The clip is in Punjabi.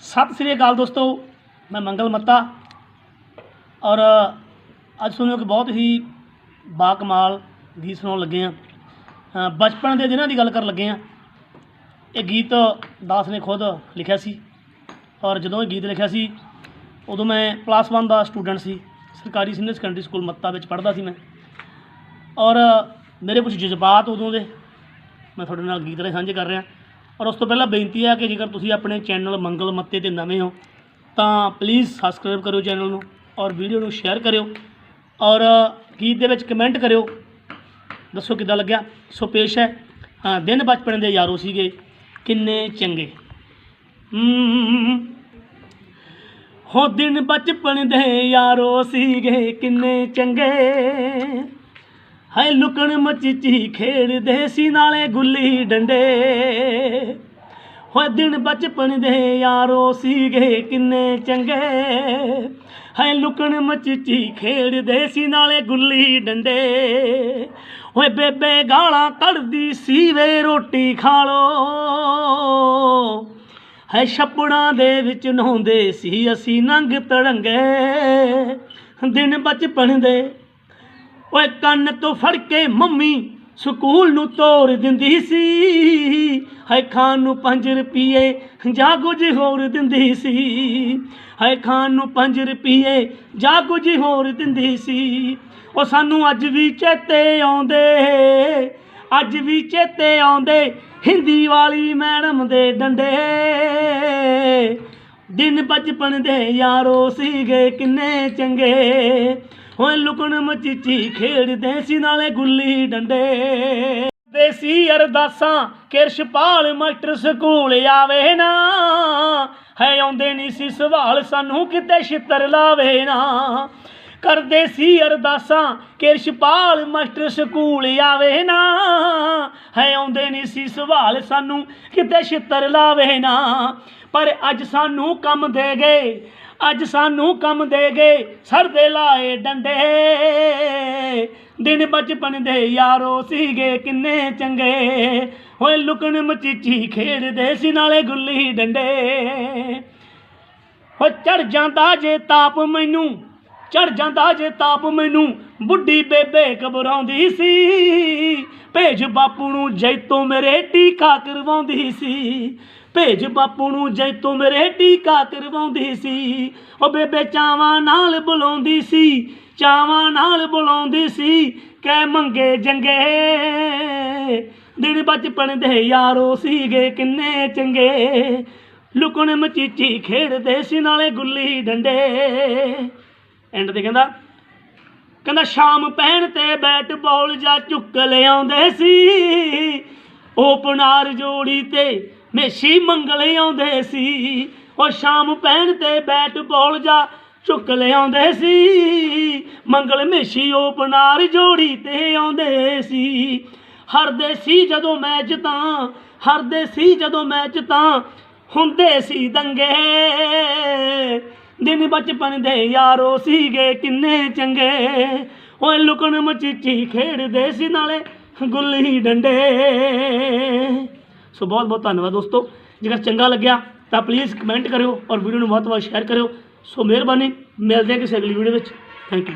ਸਤਿ ਸ੍ਰੀ ਅਕਾਲ ਦੋਸਤੋ, ਮੈਂ ਮੰਗਲ ਮੱਤਾ। ਔਰ, ਅੱਜ ਤੁਹਾਨੂੰ ਇੱਕ ਬਹੁਤ ਹੀ ਬਾਕਮਾਲ ਗੀਤ ਸੁਣਾਉਣ ਲੱਗੇ ਆ ਬਚਪਨ ਦੇ ਦਿਨਾਂ ਦੀ ਗੱਲ ਕਰਨ ਲੱਗੇ ਆ ਇਹ ਗੀਤ ਦਾਸ ਨੇ ਖੁਦ ਲਿਖਿਆ ਸੀ। ਔਰ ਜਦੋਂ ਇਹ ਗੀਤ ਲਿਖਿਆ ਸੀ, ਉਦੋਂ ਮੈਂ ਪਲੱਸ 1 ਦਾ ਸਟੂਡੈਂਟ ਸੀ। ਸਰਕਾਰੀ ਸੀਨੀਅਰ ਸੈਕੰਡਰੀ ਸਕੂਲ ਮੱਤਾ ਵਿੱਚ ਪੜ੍ਹਦਾ ਸੀ ਮੈਂ। ਔਰ, ਮੇਰੇ ਕੁਝ ਜਜ਼ਬਾਤ ਉਦੋਂ ਦੇ। ਮੈਂ ਤੁਹਾਡੇ ਨਾਲ ਗੀਤ ਰਾਹੀਂ ਸਾਂਝੇ ਕਰ ਰਿਹਾ। ਔਰ ਉਸ ਤੋਂ ਪਹਿਲਾਂ ਬੇਨਤੀ ਹੈ ਕਿ ਜੇਕਰ ਤੁਸੀਂ ਆਪਣੇ ਚੈਨਲ ਮੰਗਲ ਮੱਤੇ ਤੇ ਨਵੇਂ ਹੋ ਤਾਂ ਪਲੀਜ਼ ਸਬਸਕ੍ਰਾਈਬ ਕਰਿਓ ਚੈਨਲ ਨੂੰ ਔਰ ਵੀਡੀਓ ਨੂੰ ਸ਼ੇਅਰ ਕਰਿਓ ਔਰ ਗੀਤ ਦੇ ਵਿੱਚ ਕਮੈਂਟ ਕਰਿਓ। ਦੱਸੋ ਕਿੱਦਾਂ ਲੱਗਿਆ? ਸੋ ਪੇਸ਼ ਹੈ ਹਾਂ ਦਿਨ ਬਚਪਨ ਦੇ ਯਾਰੋ ਸੀਗੇ ਕਿੰਨੇ ਚੰਗੇ। ਹਮ, ਹੋ ਦਿਨ ਬਚਪਨ ਦੇ ਯਾਰੋ ਸੀਗੇ ਕਿੰਨੇ ਚੰਗੇ। ਹਾਏ ਲੁਕਣ ਮਚੀਚੀ ਖੇਡਦੇ ਸੀ ਨਾਲੇ ਗੁੱਲੀ ਡੰਡੇ। ਹੋਏ ਦਿਨ ਬਚਪਨ ਦੇ ਯਾਰੋ ਸੀਗੇ ਕਿੰਨੇ ਚੰਗੇ। ਹਾਏ ਲੁਕਣ ਮਚੀਚੀ ਖੇਡਦੇ ਸੀ ਨਾਲੇ ਗੁੱਲੀ ਡੰਡੇ। ਹੋਏ ਬੇਬੇ ਗਾਲਾਂ ਕੱਢਦੀ ਸੀ ਵੇ ਰੋਟੀ ਖਾ ਲੋ। ਹੈ ਛੱਪੜਾਂ ਦੇ ਵਿੱਚ ਨਹਾਉਂਦੇ ਸੀ ਅਸੀਂ ਨੰਗ ਤੜੰਗੇ। ਦਿਨ ਬਚਪਨ ਦੇ ਓਏ ਕੰਨ ਤੋਂ ਫੜ ਕੇ ਮੰਮੀ ਸਕੂਲ ਨੂੰ ਤੋਰ ਦਿੰਦੀ ਸੀ। ਹਾਏ ਖਾਨ ਨੂੰ 5 ਰੁਪਏ ਜਾ ਕੁਝ ਹੋਰ ਦਿੰਦੀ ਸੀ। ਹਾਏ ਖਾਨ ਨੂੰ 5 ਰੁਪਏ ਜਾ ਕੁਝ ਹੋਰ ਦਿੰਦੀ ਸੀ। ਉਹ ਸਾਨੂੰ ਅੱਜ ਵੀ ਚੇਤੇ ਆਉਂਦੇ, ਅੱਜ ਵੀ ਚੇਤੇ ਆਉਂਦੇ, ਹਿੰਦੀ ਵਾਲੀ ਮੈਡਮ ਦੇ ਡੰਡੇ। ਦਿਨ ਬਚਪਨ ਦੇ ਯਾਰੋ ਸੀਗੇ ਕਿੰਨੇ ਚੰਗੇ। ਹੋਏ ਲੁਕਣ ਮਚੀਚੀ ਖੇਡਦੇ ਸੀ ਨਾਲੇ ਗੁੱਲੀ ਡੰਡੇ। ਦੇਸੀ ਅਰਦਾਸਾਂ ਕਿਰਸ਼ਪਾਲ ਮਾਸਟਰ ਸਕੂਲ ਆਵੇ ਨਾ। ਹੈ ਆਉਂਦੇ ਨਹੀਂ ਸੀ ਸਵਾਲ, ਸਾਨੂੰ ਕਿਤੇ ਛਿੱਤਰ ਲਾਵੇ ਨਾ। ਕਰਦੇ ਸੀ ਅਰਦਾਸਾਂ ਕਿਰਸ਼ਪਾਲ ਮਾਸਟਰ ਸਕੂਲ ਆਵੇ ਨਾ। ਹੈ ਆਉਂਦੇ ਨਹੀਂ ਸੀ ਸਵਾਲ, ਸਾਨੂੰ ਕਿਤੇ ਛਿੱਤਰ ਲਾਵੇ ਨਾ। ਪਰ ਅੱਜ ਸਾਨੂੰ ਕੰਮ ਦੇ ਗਏ, ਅੱਜ ਸਾਨੂੰ ਕੰਮ ਦੇ ਗਏ, ਸਰ ਦੇ ਲਾਏ ਡੰਡੇ। ਦਿਨ ਬਚਪਨ ਦੇ ਯਾਰੋ ਸੀਗੇ ਕਿੰਨੇ ਚੰਗੇ। ਹੋਏ ਲੁਕਣ ਮਚੀਚੀ ਖੇਡਦੇ ਸੀ ਨਾਲੇ ਗੁੱਲੀ ਡੰਡੇ। ਹੋ ਚੜ ਜਾਂਦਾ ਜੇ ਤਾਪ ਮੈਨੂੰ, ਚੜ ਜਾਂਦਾ ਜੇ ਤਾਪ ਮੈਨੂੰ, ਬੁੱਢੀ ਬੇਬੇ ਘਬਰਾਉਂਦੀ ਸੀ। ਭੇਜ ਬਾਪੂ ਨੂੰ ਜੈਤੋਂ ਮੇਰੇ ਟੀਕਾ ਕਰਵਾਉਂਦੀ ਸੀ। ਭੇਜ ਬਾਪੂ ਨੂੰ ਜੈਤੋਂ ਮੇਰੇ ਟੀਕਾ ਕਰਵਾਉਂਦੀ ਸੀ। ਉਹ ਬੇਬੇ ਚਾਵਾਂ ਨਾਲ ਬੁਲਾਉਂਦੀ ਸੀ, ਚਾਵਾਂ ਨਾਲ ਬੁਲਾਉਂਦੀ ਸੀ, ਕਹਿ ਮੰਗੇ ਜੰਗੇ। ਦਿਨ ਬਚਪਨ ਦੇ ਯਾਰੋ ਸੀਗੇ ਕਿੰਨੇ ਚੰਗੇ। ਲੁਕਣ ਮਚੀਚੀ ਖੇਡਦੇ ਸੀ ਨਾਲੇ ਗੁੱਲੀ ਡੰਡੇ। ਐਂਡ ਤੇ ਕਹਿੰਦਾ ਕਹਿੰਦਾ ਸ਼ਾਮ ਪਹਿਣ ਤੇ ਬੈਟ ਬਾਲ ਜਾਂ ਚੁੱਕ ਲਿਆਉਂਦੇ ਸੀ। ਓਪਨਰ ਜੋੜੀ ਤੇ ਮੇਸ਼ੀ ਮੰਗਲ ਆਉਂਦੇ ਸੀ। ਉਹ ਸ਼ਾਮ ਪੈਣ ਤੇ ਬੈਟ ਬਾਲ ਜਾਂ ਚੁੱਕ ਲਿਆਉਂਦੇ ਸੀ। ਮੰਗਲ ਮੇਸ਼ੀ ਓਪਨਰ ਜੋੜੀ ਤੇ ਆਉਂਦੇ ਸੀ। ਹਰਦੇ ਸੀ ਜਦੋਂ ਮੈਚ ਤਾਂ ਹਰਦੇ ਸੀ ਜਦੋਂ ਮੈਚ ਤਾਂ ਹੁੰਦੇ ਸੀ ਦੰਗੇ। ਦਿਨ ਬਚਪਨ ਦੇ ਯਾਰੋ ਸੀਗੇ ਕਿੰਨੇ ਚੰਗੇ। ਓਏ ਲੁਕਣ ਮਚੀਚੀ ਖੇਡਦੇ ਸੀ ਨਾਲੇ ਗੁੱਲੀ ਡੰਡੇ। ਸੋ ਬਹੁਤ ਬਹੁਤ ਧੰਨਵਾਦ ਦੋਸਤੋ। ਜੇਕਰ ਚੰਗਾ ਲੱਗਿਆ ਤਾਂ ਪਲੀਜ਼ ਕਮੈਂਟ ਕਰਿਓ ਔਰ ਵੀਡੀਓ ਨੂੰ ਬਹੁਤ ਬਹੁਤ ਸ਼ੇਅਰ ਕਰਿਓ। ਸੋ ਮਿਹਰਬਾਨੀ, ਮਿਲਦੇ ਹਾਂ ਕਿਸੇ ਅਗਲੀ ਵੀਡੀਓ ਵਿੱਚ। Thank you